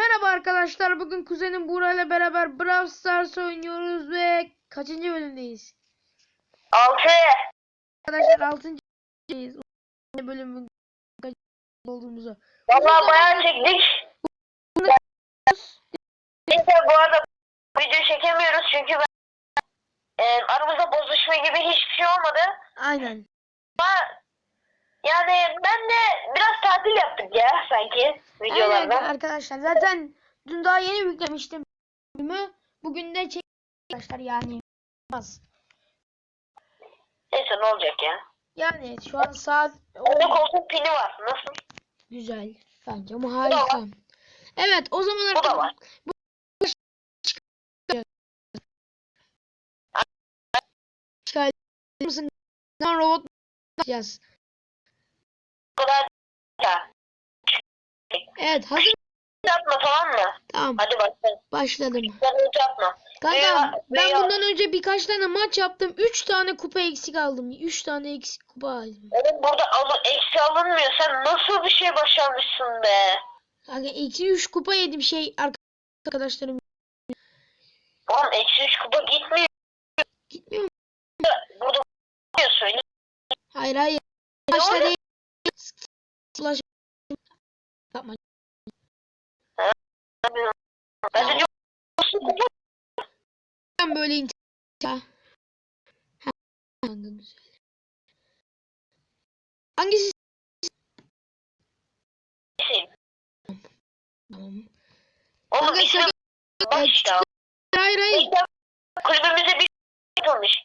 Merhaba arkadaşlar. Bugün kuzenim Buğra ile beraber Brawl Stars oynuyoruz ve kaçıncı bölümdeyiz? Altı. Arkadaşlar 6. bölümdeyiz. bölümün kaç olduğumuzu. Valla bayağı çektik. Neyse bu arada video çekemiyoruz çünkü ben e, aramızda bozuşma gibi hiçbir şey olmadı. Aynen. Ama yani ben de biraz tatil yaptık ya sanki Evet videolarda. arkadaşlar zaten dün daha yeni yüklemiştim. Bugün de çek arkadaşlar yani. olmaz. Neyse ne olacak ya. Yani şu an saat Orada on- koltuk pini var. Nasıl? güzel. Bence bu da harika. Evet o zaman Bu da var. arkadaşlar çıkar mısın? Robot yapacağız. Kadar. Evet hazır. Atma tamam mı? Tamam Hadi başla. başladım. Atma. Kanka Veya- ben veya- bundan önce birkaç tane maç yaptım. 3 tane kupa eksik aldım. 3 tane eksik kupa aldım. Oğlum burada alı, eksi alınmıyor. Sen nasıl bir şey başarmışsın be? Kanka eksi 3 kupa yedim şey arkadaşlarım. Oğlum eksi üç kupa gitmiyor. Gitmiyor mu? Burada söyle. Hayır hayır. Başta değil. Ulaş. Yapma. Ben de Ben böyle inter... Ha. Ha, Kanka güzel. Hangisi? Tamam. Oğlum Kanka ismi işte. Hayır hayır. Kulübümüze bir yapılmış.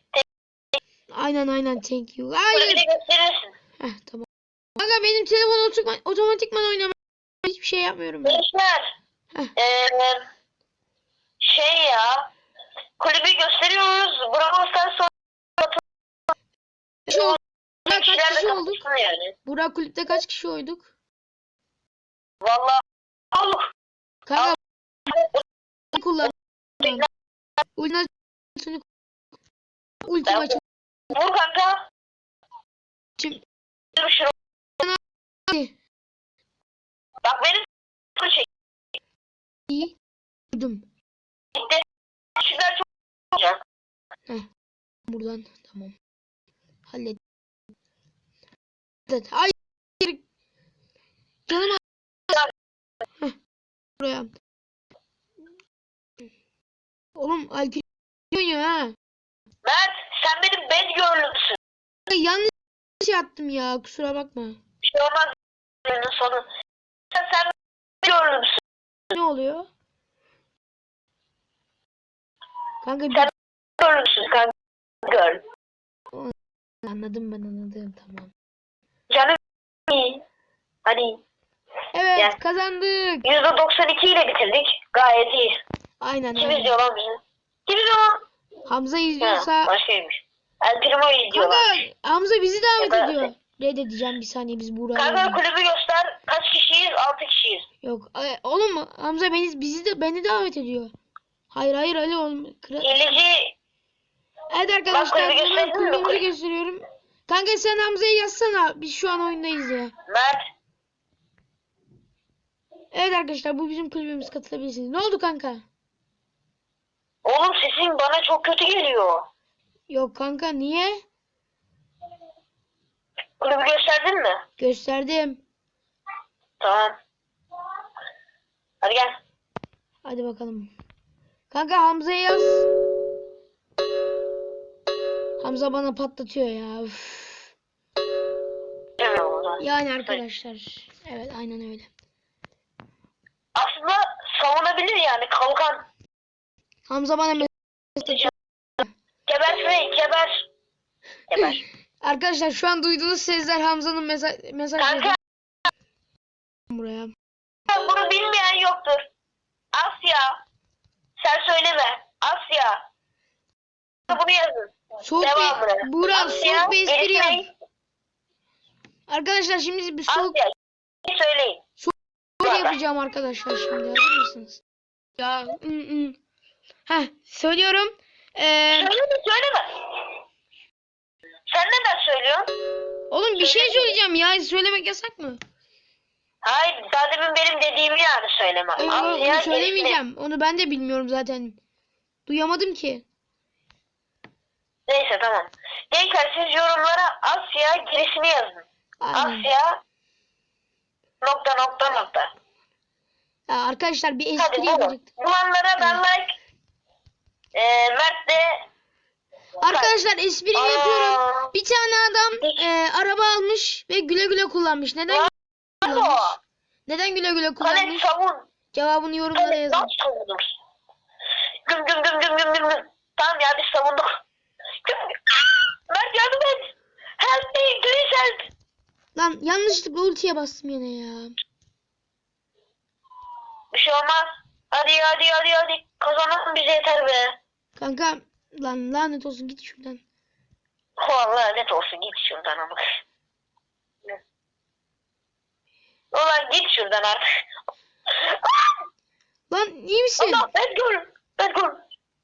Aynen aynen thank you. Hayır. de gösterirsin. Heh tamam. Kanka benim telefon otomatik, otomatikman oynamam. Hiçbir şey yapmıyorum ben. Gençler. Heh. Eee şey ya. Kulübü gösteriyoruz. Bravo Stars Kaç oldu? Burak kaç kişi olduk? yani. Burak kulüpte kaç kişi oyduk? Valla. Oğlum. Kanka kullan. Ulti Ulti Ben- maçı. Vur kanka. Şimdi-. Bak benim sıfır çek. İyi. Duydum. Gitti. Kişiler çok olacak. Buradan tamam. Hallet. Evet. Hayır. Canım Heh, Buraya. Oğlum Alpil oynuyor ha. Mert sen benim bad girl'ümsün. Yanlış şey attım ya kusura bakma. Bir şey olmaz. Günün sonu. Sen, sen girl'ümsün. Ne oluyor? Kanka Sen- Girl'ümsün kanka. Girl. anladım ben anladım tamam. Canım iyi. Hadi. Evet Gel. kazandık. %92 ile bitirdik. Gayet iyi. Aynen Kim aynen. izliyor lan bizi? Kim izliyor lan? Hamza Ha, izliyorsa başkaymış. El Primo'yu izliyorlar. Kanka Hamza bizi davet ediyor. Reddedeceğim bir saniye biz Buğra'yı. Kanka kulübü göster. Kaç kişiyiz? 6 kişiyiz. Yok e, oğlum Hamza beni bizi de beni davet ediyor. Hayır hayır Ali oğlum. Kıra- Hileci Evet arkadaşlar kulübü hemen kulübümüzü Kulübü. gösteriyorum. Kanka sen Hamza'yı yazsana. Biz şu an oyundayız ya. Mert. Evet arkadaşlar bu bizim kulübümüz katılabilirsiniz. Ne oldu kanka? Oğlum sesin bana çok kötü geliyor. Yok kanka niye? Kulübü gösterdin mi? Gösterdim. Tamam. Hadi gel. Hadi bakalım. Kanka Hamza'yı yaz. Hamza bana patlatıyor ya. Üf. Yani arkadaşlar. Evet aynen öyle. Aslında savunabilir yani. Kalkan. Hamza bana mesaj Geber Frey. Geber. Geber. Arkadaşlar şu an duyduğunuz sesler Hamza'nın mesaj mesajları Kanka buraya. bunu bilmeyen yoktur. Asya. Sen söyleme. Asya. Bunu yazın. Soğuk Devamını. bir Burak Asya, soğuk bir espri yap. Eritrea, Arkadaşlar şimdi bir soğuk Asya. Söyleyin. bir yapacağım arkadaşlar şimdi hazır mısınız? Ya. Heh, söylüyorum. Ee, Söyleme söyleme. Sen neden söylüyorsun? oğlum bir şey söyleyeceğim ya söylemek yasak mı? Hayır daha demin benim dediğimi yani söyleme. Ee, Asya onu gerisini- söylemeyeceğim. Onu ben de bilmiyorum zaten. Duyamadım ki. Neyse tamam. Gençler siz yorumlara Asya gerisini yazın. Aynen. Asya nokta nokta nokta. Ya arkadaşlar bir espri bulun. yapacaktım. Bulanlara ben like. Arkadaşlar esprimi Aa. yapıyorum. Bir tane adam e, araba almış ve güle güle kullanmış. Neden Lan kullanmış? o. Neden güle güle kullanmış? savun. Cevabını yorumlara yazın. savunur? Güm güm güm güm güm güm güm. Tamam ya biz savunduk. Güm güm. Mert yardım et. Help me please help. Lan yanlışlıkla ultiye bastım yine ya. Bir şey olmaz. Hadi hadi hadi hadi. Kazanalım bize yeter be. Kanka lan lanet olsun git şuradan. Vallahi net olsun git şuradan ama. Ulan git şuradan artık. Lan iyi misin? Allah ben gol. Ben gol.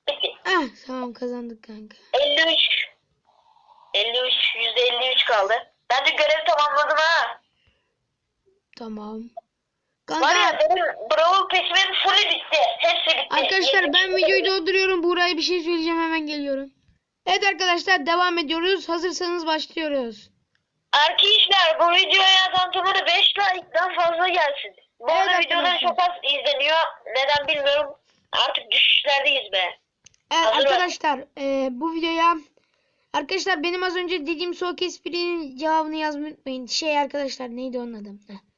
Bitti. Ah tamam kazandık kanka. 53. 53. Yüzde 53 kaldı. Ben de görev tamamladım ha. Tamam. Var ya Kanka benim Brawl Pass'imin fullü bitti. Hepsi bitti. arkadaşlar ben 70 videoyu dolduruyorum. Buraya bir şey söyleyeceğim hemen geliyorum. Evet arkadaşlar devam ediyoruz. Hazırsanız başlıyoruz. Arkadaşlar bu videoya tanıtımını 5 like'dan fazla gelsin. Bu Evet arada videolar çok az izleniyor. Neden bilmiyorum. Artık düşüşlerdeyiz be. Evet Hazır arkadaşlar e, bu videoya arkadaşlar benim az önce dediğim soğuk esprinin cevabını yazmayı unutmayın. Şey arkadaşlar neydi onun adı? Heh.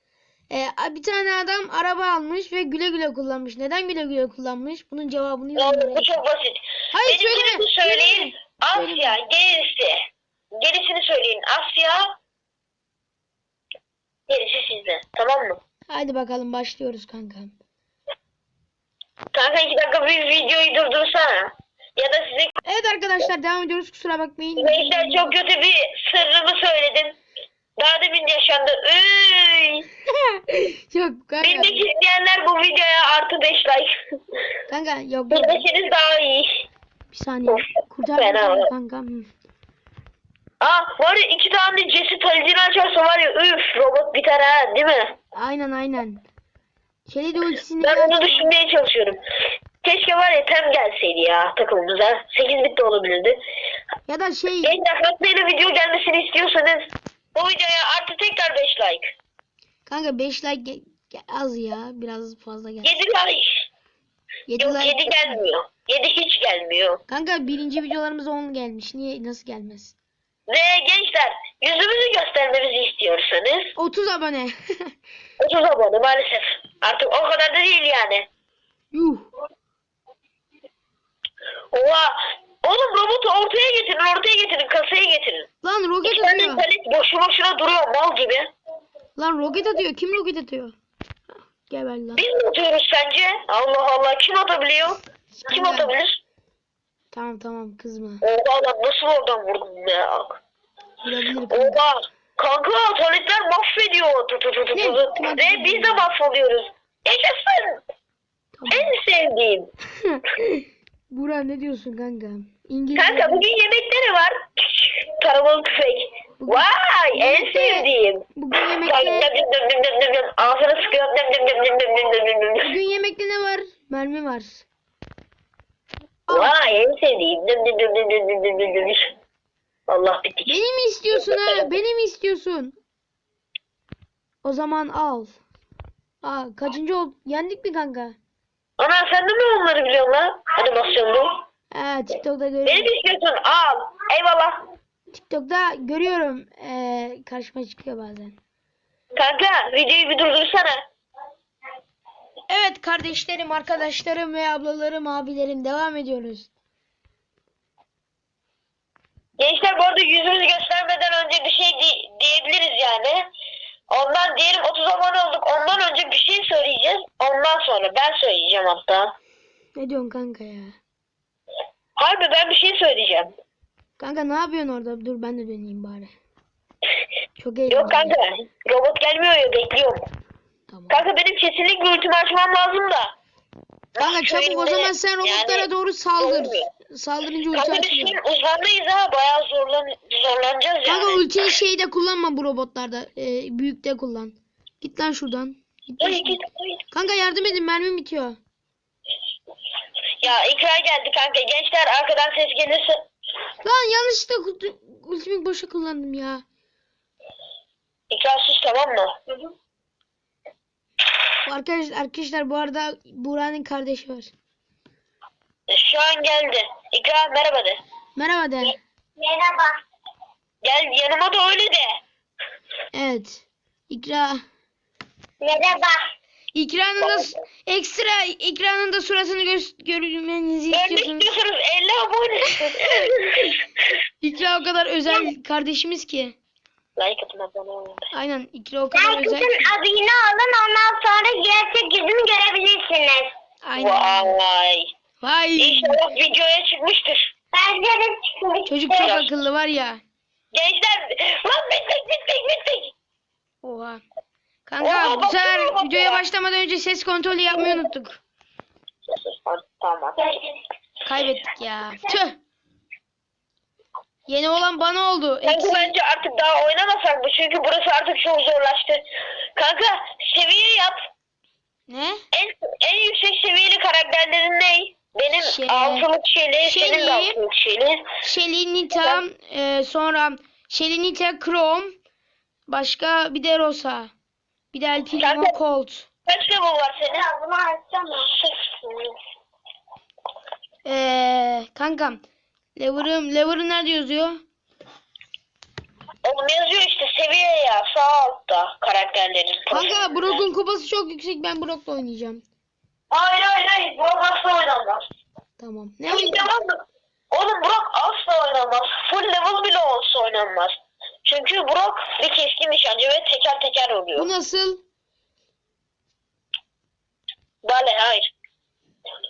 E, bir tane adam araba almış ve güle güle kullanmış. Neden güle güle kullanmış? Bunun cevabını yorumlara Yani bu çok basit. Hayır, Benimkini söyleme, söyleyin. Asya, gerisi. Gerisini söyleyin. Asya. Gerisi sizde. Tamam mı? Haydi bakalım başlıyoruz kanka. Kanka iki dakika bir videoyu durdursana. Ya da size Evet arkadaşlar devam ediyoruz. Kusura bakmayın. Gençler çok kötü bir sırrımı söyledim. Daha demin yaşandı. Üy. yok kanka. Bilmek isteyenler bu videoya artı 5 like. Kanka yok. Bilmeseniz daha iyi. Bir saniye. Kurtar Fena. kurtar kanka. Hı. Aa var ya iki tane cesit halicini açarsa var ya üf robot biter ha değil mi? Aynen aynen. Şöyle de ultisini Ben onu düşünmeye çalışıyorum. Keşke var ya Tem gelseydi ya takımımıza. 8 bit de olabilirdi. ya da şey Gençler Fatma'yla video gelmesini istiyorsanız bu videoya artı tekrar 5 like. kanka 5 like az ya. Biraz fazla gel. 7 like. 7 Yok like. 7 gelmiyor. 7 hiç gelmiyor. Kanka birinci videolarımız 10 gelmiş. Niye nasıl gelmez? Ve gençler yüzümüzü göstermemizi istiyorsanız 30 abone. 30 abone maalesef. Artık o kadar da değil yani. Yuh. Oha. Oğlum robotu ortaya getirin, ortaya getirin, kasaya getirin. Lan roket atıyor. palet boşu boşuna duruyor mal gibi. Lan roket atıyor. Kim roket atıyor? Geber lan. Biz mi atıyoruz sence? Allah Allah kim atabiliyor? Kim Kanka. atabilir? Tamam tamam kızma. Oha lan nasıl oradan vurdun ya? Vurabilir kanka. Oha. Kanka paletler mahvediyor. Tu, tu, tu, tu, Ne? tu, tu. Tamam, Ve tamam. biz de mahvoluyoruz. Yaşasın. En sevdiğim. Bura ne diyorsun kanka? İngilizce. Kanka bugün yemekte ne var? Tarabalı tüfek. Vay en sevdiğim. Bugün yemekte... Bugün yemekte ne var? Mermi var. Vay en sevdiğim. Allah bitti. Beni mi istiyorsun ha? Beni mi istiyorsun? O zaman al. Aa, kaçıncı oldu? Yendik mi kanka? Ana sen de mi onları biliyorsun lan? Animasyonlu. Ha TikTok'ta Beni görüyorum. mi istiyorsun? Al. Eyvallah. TikTok'ta görüyorum. Ee, karşıma çıkıyor bazen. Kanka videoyu bir durdursana. Evet kardeşlerim, arkadaşlarım ve ablalarım, abilerim devam ediyoruz. Gençler bu arada yüzümüzü göstermeden önce bir şey di- diyebiliriz yani. Ondan diyelim 30 abone olduk. Ondan önce bir şey söyleyeceğiz. Ondan sonra ben söyleyeceğim hatta. Ne diyorsun kanka ya? Harbi ben bir şey söyleyeceğim. Kanka ne yapıyorsun orada? Dur ben de döneyim bari. Çok eğlenceli. Yok kanka robot gelmiyor ya bekliyorum. Tamam. Kanka benim kesinlikle ultimi açmam lazım da. Kanka çabuk o zaman sen robotlara yani doğru saldır. olmuyor. Saldırınca ulti Kanka biz şimdi uzmanlıyız ha bayağı zorlan zorlanacağız Kanka yani. ultiyi şeyde kullanma bu robotlarda. Ee, büyükte kullan. Git lan şuradan. Git lan. Kanka yardım edin mermim bitiyor. Ya ikra geldi kanka. Gençler arkadan ses gelirse. Lan yanlışlıkla ulti- ultimi boşa kullandım ya. İkra sus tamam mı? Bu Arkadaşlar, arkadaşlar bu arada Buğra'nın kardeşi var. Şu an geldi. İkra merhaba de. Merhaba de. Merhaba. Gel yanıma da öyle de. Evet. İkra. Merhaba. İkra'nın da ekstra İkra'nın da suratını gö- görmenizi istiyorsunuz. istiyorsanız 50 abone. İkra o kadar özel kardeşimiz ki. like atın abone olun. Aynen İkra o kadar özel ki. abone olun ondan sonra gerçek yüzümü görebilirsiniz. Aynen. Vay. Vay. İnşallah videoya çıkmıştır. Bence de çıkmıştır. Çocuk çok akıllı var ya. Gençler lan bittik bittik bittik. Oha. Kanka Oha, bu sefer videoya ya. başlamadan önce ses kontrolü yapmayı unuttuk. Tamam. Kaybettik ya. Tüh. Yeni olan bana oldu. Kanka Eksi. bence artık daha oynamasak mı? Çünkü burası artık çok zorlaştı. Kanka seviye yap. Ne? En, en yüksek seviyeli karakterlerin ne? Benim Şey- altılık şeyli, senin de altılık şeyli. Shelly Nita, e, sonra Shelly Nita Chrome, başka bir de Rosa. Bir de El Primo Kanka- Colt. Kaç level var senin? Ya bunu açsana. Ee, kankam. Lever'ım, Lever'ı nerede yazıyor? Oğlum yazıyor işte seviye ya sağ altta karakterlerin. Kanka Brock'un kupası çok yüksek. Ben Brock'la oynayacağım. Hayır hayır hayır. Burak asla oynanmaz. Tamam. Ne Full level Oğlum Burak asla oynanmaz. Full level bile olsa oynanmaz. Çünkü Burak bir keskin nişancı ve teker teker oluyor. Bu nasıl? Bale hayır.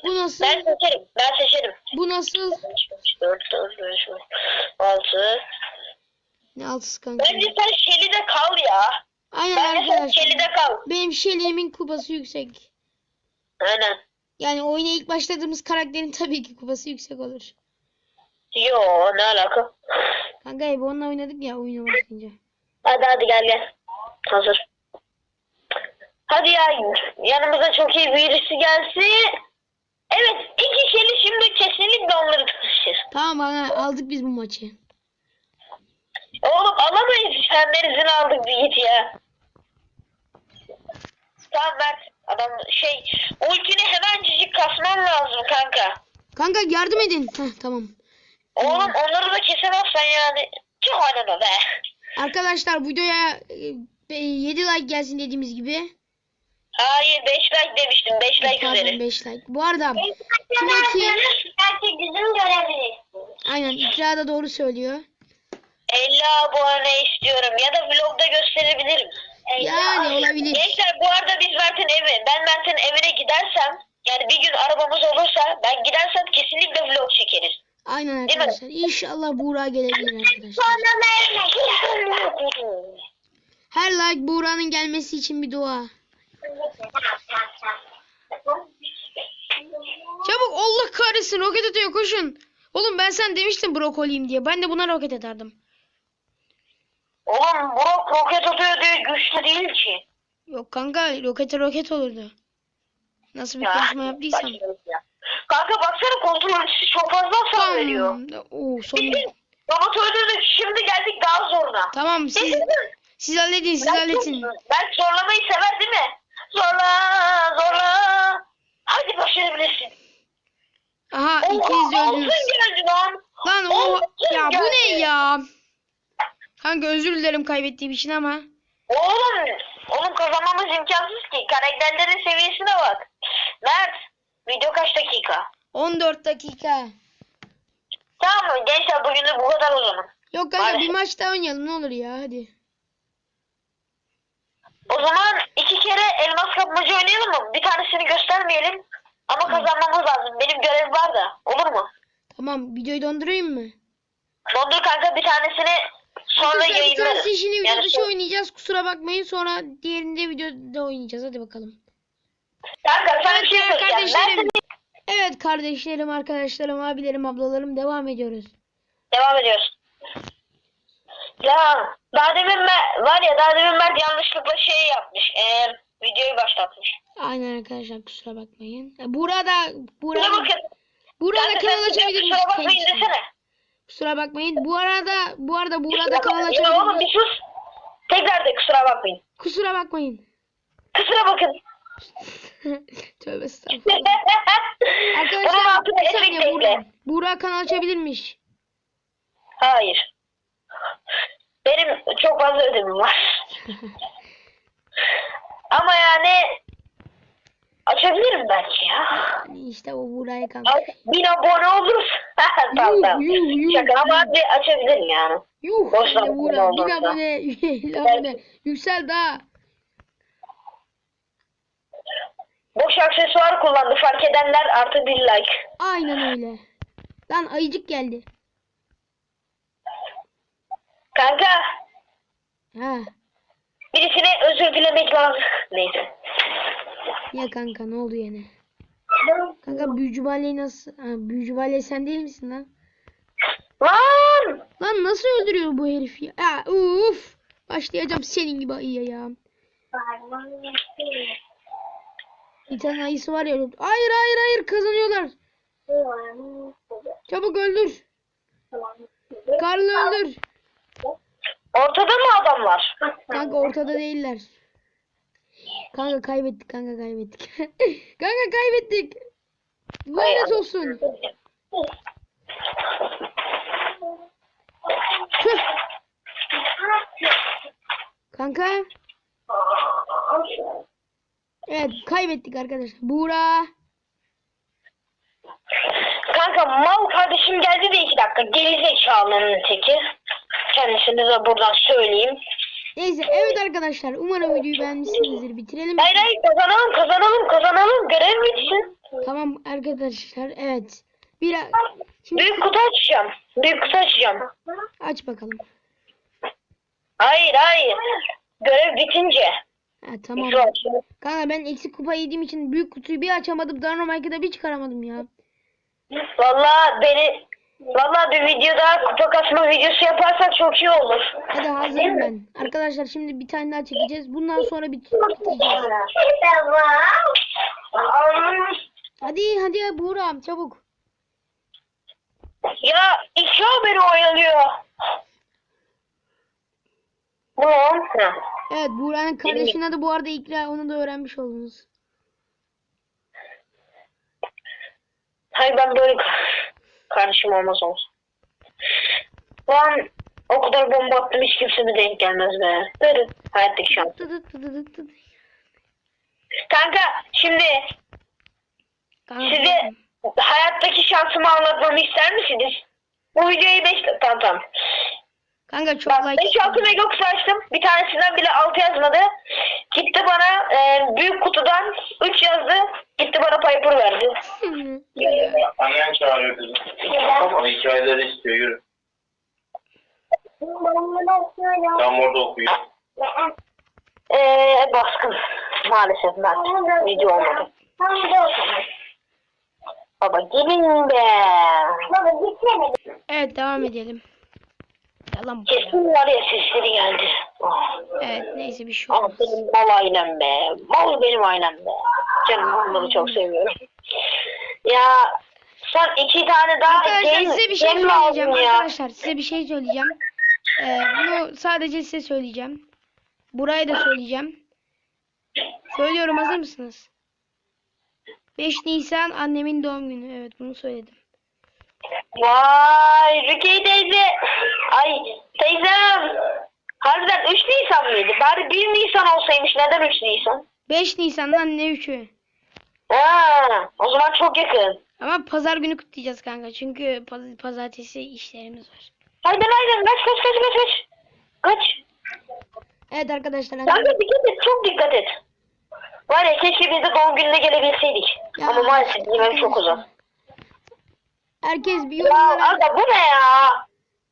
Bu nasıl? Ben seçerim. Ben seçerim. Bu nasıl? 4, 4, 5, 6. Ne altısı kanka? Bence sen Shelly'de kal ya. Aynen Bence sen arkadaşlar. Shelly'de kal. Benim Shelly'min kupası yüksek. Aynen. Yani oyuna ilk başladığımız karakterin tabii ki kupası yüksek olur. Yo ne alaka? Kanka hep onunla oynadık ya oyuna başlayınca. Hadi hadi gel gel. Hazır. Hadi ya yanımıza çok iyi birisi gelsin. Evet iki Shelly şimdi kesinlikle onları taşır. Tamam ana aldık biz bu maçı. Oğlum alamayız senden izin aldık bir git ya. Tamam Mert. Adam şey ultini hemencik kasman lazım kanka. Kanka yardım edin. Heh, tamam. Oğlum onları da kesemezsen yani. Çok oynama be. Arkadaşlar videoya e, 7 like gelsin dediğimiz gibi. Hayır 5 like demiştim. 5 like Pardon üzeri. 5 like. Bu arada Timothy Gerçek yüzümü görebilirsin. aynen İkra da doğru söylüyor. 50 abone istiyorum ya da vlogda gösterebilirim. Yani olabilir. Gençler bu arada biz Mert'in evi, ben Mert'in evine gidersem yani bir gün arabamız olursa ben gidersem kesinlikle vlog çekeriz. Arkadaşlar. İnşallah Buğra gelebilir arkadaşlar. Her like Buğra'nın gelmesi için bir dua. Çabuk Allah kahretsin roket atıyor koşun. Oğlum ben sen demiştim brokoliyim diye. Ben de buna roket atardım. Oğlum Burak roket atıyor diye güçlü değil ki. Yok kanka rokete roket olurdu. Nasıl bir konuşma yaptıysam. ya. Kanka baksana kontrol ölçüsü çok fazla hasar veriyor. Tamam. Oo, son... Robot öldürdük şimdi geldik daha zoruna. Tamam siz siz halledin siz halledin. Ben zorlamayı sever değil mi? Zorla zorla. Hadi başarabilirsin. Aha ikiniz de Oha, öldünüz. geldi lan. Lan o ya bu ne geldi. ya? Kanka özür dilerim kaybettiğim için ama. Oğlum, oğlum kazanmamız imkansız ki. Karakterlerin seviyesine bak. Mert, video kaç dakika? 14 dakika. Tamam mı? Gençler bugünlük bu kadar o zaman. Yok kanka bir maç daha oynayalım ne olur ya hadi. O zaman iki kere elmas kapmaca oynayalım mı? Bir tanesini göstermeyelim. Ama kazanmamız lazım. Benim görev var da. Olur mu? Tamam videoyu dondurayım mı? Dondur kanka bir tanesini sonra Arkadaşlar bir yayınlarız. tanesi işini video Yani dışı son- oynayacağız kusura bakmayın sonra diğerinde videoda oynayacağız hadi bakalım. Kanka sana bir şey Evet söyleyeceğim. kardeşlerim. Ben Evet kardeşlerim, arkadaşlarım, abilerim, ablalarım devam ediyoruz. Devam ediyoruz. Ya Daha demin Mer- var ya daha demin Mert yanlışlıkla şey yapmış. Ee, videoyu başlatmış. Aynen arkadaşlar kusura bakmayın. E, Burada burada burada kanal açabilir kusura bakmayın desene. Kusura bakmayın. Bu arada bu arada burada kanal. Ya oğlum açabilir. bir sus. Tekrar de kusura bakmayın. Kusura bakmayın. Kusura bakın. Tövbe estağfurullah. Arkadaşlar bir saniye ekle. Buğra kanal açabilirmiş. Hayır. Benim çok fazla ödevim var. Ama yani açabilirim belki ya. Yani işte o kalmış. Ay, Bin abone oluruz. tamam Yuh, tamam. yuh, yuh, Şaka ama hadi açabilirim yani. Yuh Boş hadi ver, Buğra. ne Bin abone. bin abone. Yüksel daha. Boş aksesuar kullandı. Fark edenler artı bir like. Aynen öyle. Lan ayıcık geldi. Kanka Ha. birisine özür dilemek lazım. Neyse. Ya kanka ne oldu yine? Kanka büyücü baleyi nasıl? Ha, büyücü baleyi sen değil misin lan? Lan! Lan nasıl öldürüyor bu herif ya? Ya uf. Başlayacağım senin gibi ayıya ya. Bir tane ayısı var ya. Hayır hayır hayır kazanıyorlar. Çabuk öldür. Karlı öldür. Ortada mı adam var? Kanka ortada değiller. Kanka kaybettik kanka kaybettik. kanka kaybettik. Lanet olsun. Tüh. Kanka. Evet kaybettik arkadaşlar. Buğra. Kanka mal kardeşim geldi de iki dakika. Gerizekalı'nın teki. Kendisini de buradan söyleyeyim. Neyse evet arkadaşlar umarım videoyu beğenmişsinizdir. Bitirelim. Hayır hayır kazanalım kazanalım kazanalım. Görev bitsin. Tamam arkadaşlar evet. Bir şimdi Büyük kutu açacağım. Büyük kutu açacağım. aç bakalım. Hayır hayır. Görev bitince. Ha tamam. Şu açayım. Kanka ben eksik kupa yediğim için büyük kutuyu bir açamadım. Dynamite'ı bir çıkaramadım ya. Valla beni Valla bir videoda kupa kasma videosu yaparsak çok iyi olur. Hadi hazırım ben. Arkadaşlar şimdi bir tane daha çekeceğiz. Bundan sonra bit bitireceğiz. Hadi hadi ya Buğra'm çabuk. Ya iki beni oyalıyor. Bu ne? Evet Buğra'nın kardeşinin adı bu arada İkra. Onu da öğrenmiş oldunuz. Hayır ben böyle kardeşim olmaz olsun. Lan o kadar bomba attım hiç kimse mi denk gelmez be. Böyle hayattaki şans. Kanka şimdi Kanka, size hayattaki şansımı anlatmamı ister misiniz? Bu videoyu 5 tamam tamam. Kanka çok Bak like 5-6 megakutu açtım. Bir tanesinden bile 6 yazmadı. Gitti bana e, büyük kutudan 3 yazdı. Gitti bana Piper verdi. Annen çağırıyor kızım. Ama hikayeleri istiyor yürü. Tam orada okuyor. Eee baskın. Maalesef ben. Video olmadı. Baba gelin be. evet devam edelim. Yalan bu. Kesin var ya sesleri geldi. Oh. Evet neyse bir şey Ama olmaz. benim mal ailem be. Mal benim ailem be. Canım onları çok seviyorum. Ya son iki tane daha Arkadaşlar game, size bir şey söyleyeceğim. Arkadaşlar size bir şey söyleyeceğim. Ee, bunu sadece size söyleyeceğim. Burayı da söyleyeceğim. Söylüyorum hazır mısınız? 5 Nisan annemin doğum günü. Evet bunu söyledim. Vay Rukiye teyze. Ay teyzem. Harbiden 3 Nisan mıydı? Bari 1 Nisan olsaymış. Neden 3 Nisan? 5 Nisan'dan ne 3'ü? Ha, o zaman çok yakın. Ama pazar günü kutlayacağız kanka. Çünkü paz- pazartesi işlerimiz var. Haydi haydi kaç kaç kaç kaç kaç. Kaç. Evet arkadaşlar. hadi. Kanka dikkat et çok dikkat et. Var ya keşke biz de doğum gününe gelebilseydik. Ya, Ama maalesef ev çok uzak. Herkes bir Ya yorumlara, aga bu ne ya?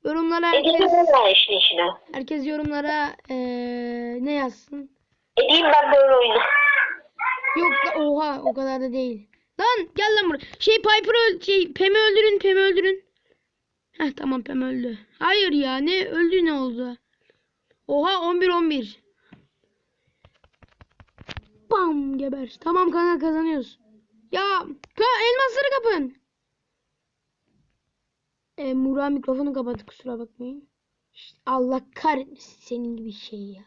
yorumlara herkes, Edeyim ben işin içine. herkes yorumlara eee, ne yazsın? Edeyim ben böyle oyunu. Yok da- oha o kadar da değil. Lan gel lan buraya. Şey Piper öl şey Pem'i öldürün Pem'i öldürün. Heh tamam Pem öldü. Hayır ya ne öldü ne oldu? Oha 11 11. Bam geber. Tamam kanka kazanıyoruz. Ya elmasları kapın. E, Mura mikrofonu kapattı kusura bakmayın. İşte Allah kahretmesin senin gibi şey ya.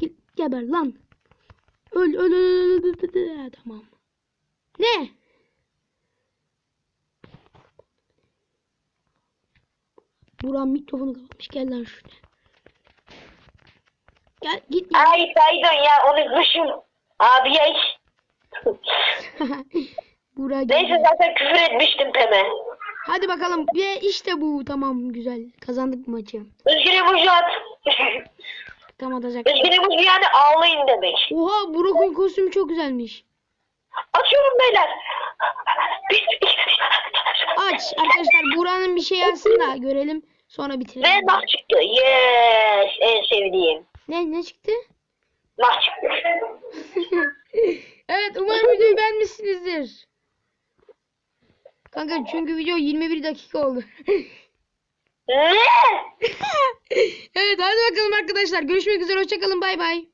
Ge- geber lan. Öl öl öl, öl, öl, öl, öl. Tamam. Ne? Burak mikrofonu kapatmış. Gel lan şuraya. Gel git ya. Ay pardon ya unutmuşum. Abi ya. Gel. Neyse zaten küfür etmiştim Pem'e. Hadi bakalım. Ve işte bu. Tamam güzel. Kazandık maçı. Üzgün emoji at. Tam atacak. Üzgün emoji yani ağlayın demek. Oha Burak'ın kostümü çok güzelmiş. Açıyorum beyler. Aç arkadaşlar Burak'ın bir şey yazsın da görelim. Sonra bitirelim. Ve nah çıktı. Yes. En sevdiğim. Ne ne çıktı? Nah çıktı. evet umarım videoyu beğenmişsinizdir. Kanka çünkü video 21 dakika oldu. evet hadi bakalım arkadaşlar. Görüşmek üzere. Hoşçakalın. Bay bay.